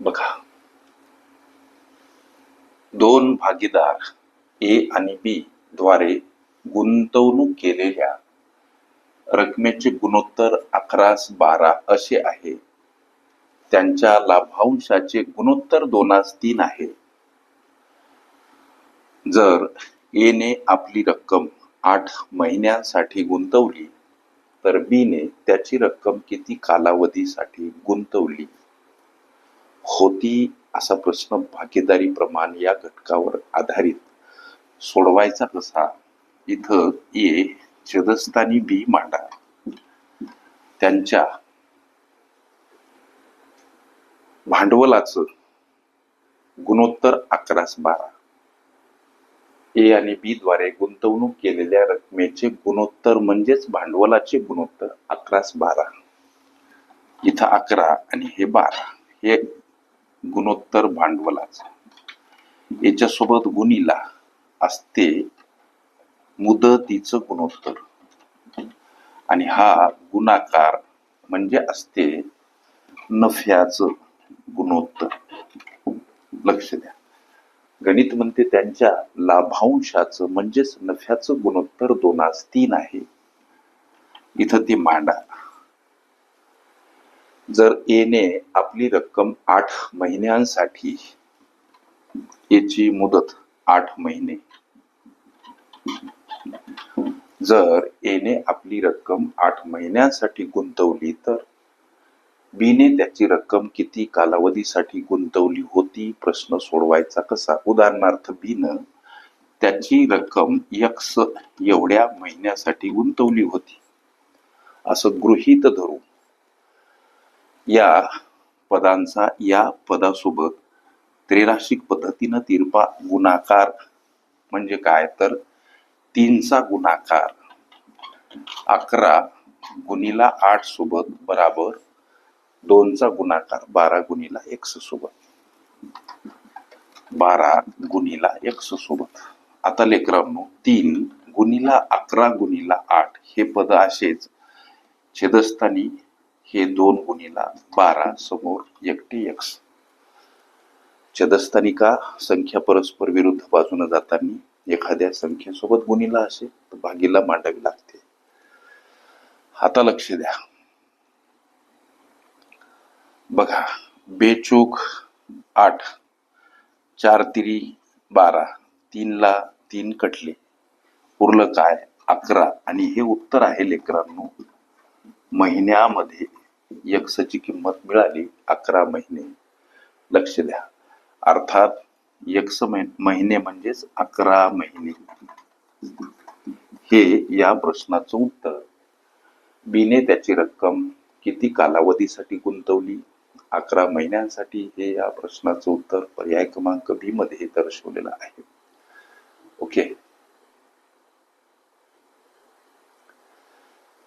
बघा. दोन भागीदार ए आणि बी द्वारे गुंतवणूक केलेल्या रकमेचे गुणोत्तर अकरास बारा असे आहे. त्यांच्या लाभांशाचे गुणोत्तर दोनास तीन आहे. जर ए ने आपली रक्कम आठ महिन्यांसाठी गुंतवली तर बी ने त्याची रक्कम किती कालावधीसाठी गुंतवली? होती असा प्रश्न भागीदारी प्रमाण या घटकावर आधारित. सोडवायचा कसा? इथं ए छेदस्थानी बी मांडा. त्यांच्या भांडवलाचं गुणोत्तर अकरास बारा. ए आणि बी द्वारे गुंतवणूक केलेल्या रकमेचे गुणोत्तर म्हणजेच भांडवलाचे गुणोत्तर अकरास बारा. इथं अकरा आणि हे बारा. हे गुणोत्तर भांडवलाचं. याच्यासोबत गुणीला असते मुदतीचं गुणोत्तर. आणि हा गुणाकार म्हणजे असते नफ्याचं गुणोत्तर. लक्ष द्या. गणित म्हणते त्यांच्या लाभांशाचं म्हणजेच नफ्याचं गुणोत्तर दोनास तीन आहे. इथं ती मांडा. जर एने आपली रक्कम आठ महिन्यांसाठी याची मुदत आठ महिने. जर एने आपली रक्कम आठ महिन्यांसाठी गुंतवली तर बीने त्याची रक्कम किती कालावधीसाठी गुंतवली होती? प्रश्न सोडवायचा कसा? उदाहरणार्थ बी त्याची रक्कम यक्स एवढ्या महिन्यासाठी गुंतवली होती. असं गृहीत धरू. या पदांचा या पदासोबत त्रिराशिक पद्धतीनं तिरपा गुणाकार म्हणजे काय? तर तीनचा गुणाकार अकरा गुणीला आठ सोबत बराबर दोनचा गुणाकार बारा गुणीला एक्स सोबत. बारा गुणीला एक्स सोबत. आता लेकरांनो तीन गुणीला अकरा गुणीला आठ हे पद असेच छेदस्थानी हे दोन गुणीला बारा समोर एकटी एक्स छदस्थानिका संख्या परस्पर विरुद्ध बाजूने जाताना एखाद्या संख्येसोबत गुणीला असे तर भागीला मांडावी लागते. आता लक्ष द्या. बघा बेचूक आठ चार तिरी बारा तीनला तीन कटले. उरलं काय? अकरा. आणि हे उत्तर आहे लेकरांनो. महिन्यामध्ये यक्सची किंमत मिळाली अकरा महिने. लक्ष द्या. अर्थात यक्स महिने म्हणजेच अकरा महिने. हे या प्रश्नाचं उत्तर. बीने त्याची रक्कम किती कालावधीसाठी गुंतवली? अकरा महिन्यांसाठी हे या प्रश्नाचं उत्तर पर्याय क्रमांक बी मध्ये दर्शवलेलं आहे. ओके.